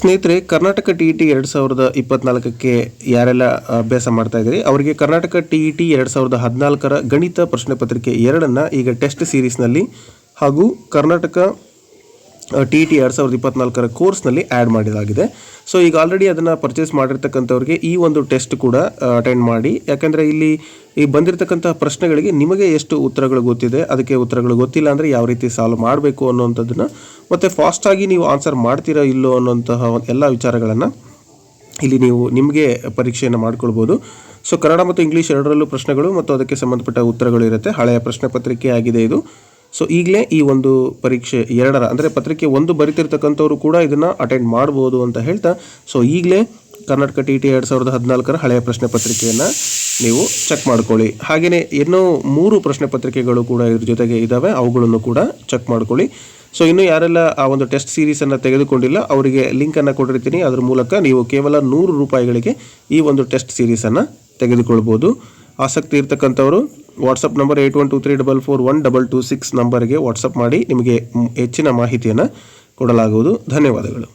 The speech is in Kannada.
ಸ್ನೇಹಿತರೆ, ಕರ್ನಾಟಕ ಟಿ ಇ ಟಿ ಎರಡು ಸಾವಿರದ ಇಪ್ಪತ್ನಾಲ್ಕಕ್ಕೆ ಯಾರೆಲ್ಲ ಅಭ್ಯಾಸ ಮಾಡ್ತಾ ಇದ್ದೀರಿ, ಅವರಿಗೆ ಕರ್ನಾಟಕ ಟಿ ಇ ಟಿ ಎರಡು ಸಾವಿರದ ಹದಿನಾಲ್ಕರ ಗಣಿತ ಪ್ರಶ್ನೆ ಪತ್ರಿಕೆ ಎರಡನ್ನು ಈಗ ಟೆಸ್ಟ್ ಸೀರೀಸ್ನಲ್ಲಿ ಹಾಗೂ ಕರ್ನಾಟಕ ಟಿ ಇ ಟಿ ಎರಡು ಸಾವಿರದ ಇಪ್ಪತ್ನಾಲ್ಕರ ಕೋರ್ಸ್ನಲ್ಲಿ ಆ್ಯಡ್ ಮಾಡಿದಾಗಿದೆ. ಸೊ ಈಗ ಆಲ್ರೆಡಿ ಅದನ್ನು ಪರ್ಚೇಸ್ ಮಾಡಿರ್ತಕ್ಕಂಥವ್ರಿಗೆ ಈ ಒಂದು ಟೆಸ್ಟ್ ಕೂಡ ಅಟೆಂಡ್ ಮಾಡಿ. ಯಾಕಂದರೆ ಇಲ್ಲಿ ಈ ಬಂದಿರತಕ್ಕಂಥ ಪ್ರಶ್ನೆಗಳಿಗೆ ನಿಮಗೆ ಎಷ್ಟು ಉತ್ತರಗಳು ಗೊತ್ತಿದೆ, ಅದಕ್ಕೆ ಉತ್ತರಗಳು ಗೊತ್ತಿಲ್ಲ ಅಂದರೆ ಯಾವ ರೀತಿ ಸಾಲ್ವ್ ಮಾಡಬೇಕು ಅನ್ನೋವಂಥದ್ದನ್ನು ಮತ್ತು ಫಾಸ್ಟಾಗಿ ನೀವು ಆನ್ಸರ್ ಮಾಡ್ತೀರಾ ಇಲ್ಲೋ ಅನ್ನೋಂತಹ ಎಲ್ಲ ವಿಚಾರಗಳನ್ನು ಇಲ್ಲಿ ನೀವು ನಿಮಗೆ ಪರೀಕ್ಷೆಯನ್ನು ಮಾಡ್ಕೊಳ್ಬೋದು. ಸೊ ಕನ್ನಡ ಮತ್ತು ಇಂಗ್ಲೀಷ್ ಎರಡರಲ್ಲೂ ಪ್ರಶ್ನೆಗಳು ಮತ್ತು ಅದಕ್ಕೆ ಸಂಬಂಧಪಟ್ಟ ಉತ್ತರಗಳು ಇರುತ್ತೆ. ಹಳೆಯ ಪ್ರಶ್ನೆ ಪತ್ರಿಕೆ ಆಗಿದೆ ಇದು. ಸೊ ಈಗಲೇ ಈ ಒಂದು ಪರೀಕ್ಷೆ ಎರಡರ, ಅಂದರೆ ಪತ್ರಿಕೆ ಒಂದು ಬರಿತಿರ್ತಕ್ಕಂಥವ್ರು ಕೂಡ ಇದನ್ನು ಅಟೆಂಡ್ ಮಾಡ್ಬೋದು ಅಂತ ಹೇಳ್ತಾ ಸೊ ಈಗಲೇ ಕರ್ನಾಟಕ ಟಿ ಟಿ ಎರಡು ಸಾವಿರದ ಹದಿನಾಲ್ಕರ ಹಳೆಯ ಪ್ರಶ್ನೆ ಪತ್ರಿಕೆಯನ್ನು ನೀವು ಚೆಕ್ ಮಾಡ್ಕೊಳ್ಳಿ. ಹಾಗೆಯೇ ಇನ್ನೂ ಮೂರು ಪ್ರಶ್ನೆ ಪತ್ರಿಕೆಗಳು ಕೂಡ ಇದ್ರ ಜೊತೆಗೆ ಇದ್ದಾವೆ ಅವುಗಳನ್ನು ಕೂಡ ಚೆಕ್ ಮಾಡ್ಕೊಳ್ಳಿ. ಸೊ ಇನ್ನು ಯಾರೆಲ್ಲ ಆ ಒಂದು ಟೆಸ್ಟ್ ಸೀರೀಸನ್ನು ತೆಗೆದುಕೊಂಡಿಲ್ಲ, ಅವರಿಗೆ ಲಿಂಕನ್ನು ಕೊಟ್ಟಿರ್ತೀನಿ. ಅದರ ಮೂಲಕ ನೀವು ಕೇವಲ ನೂರು ರೂಪಾಯಿಗಳಿಗೆ ಈ ಒಂದು ಟೆಸ್ಟ್ ಸೀರೀಸನ್ನು ತೆಗೆದುಕೊಳ್ಬೋದು. ಆಸಕ್ತಿ ಇರ್ತಕ್ಕಂಥವರು WhatsApp number eight one two three double four one double two six ನಂಬರ್ಗೆ ವಾಟ್ಸಪ್ ಮಾಡಿ ನಿಮಗೆ ಹೆಚ್ಚಿನ ಮಾಹಿತಿಯನ್ನು ಕೊಡಲಾಗುವುದು. ಧನ್ಯವಾದಗಳು.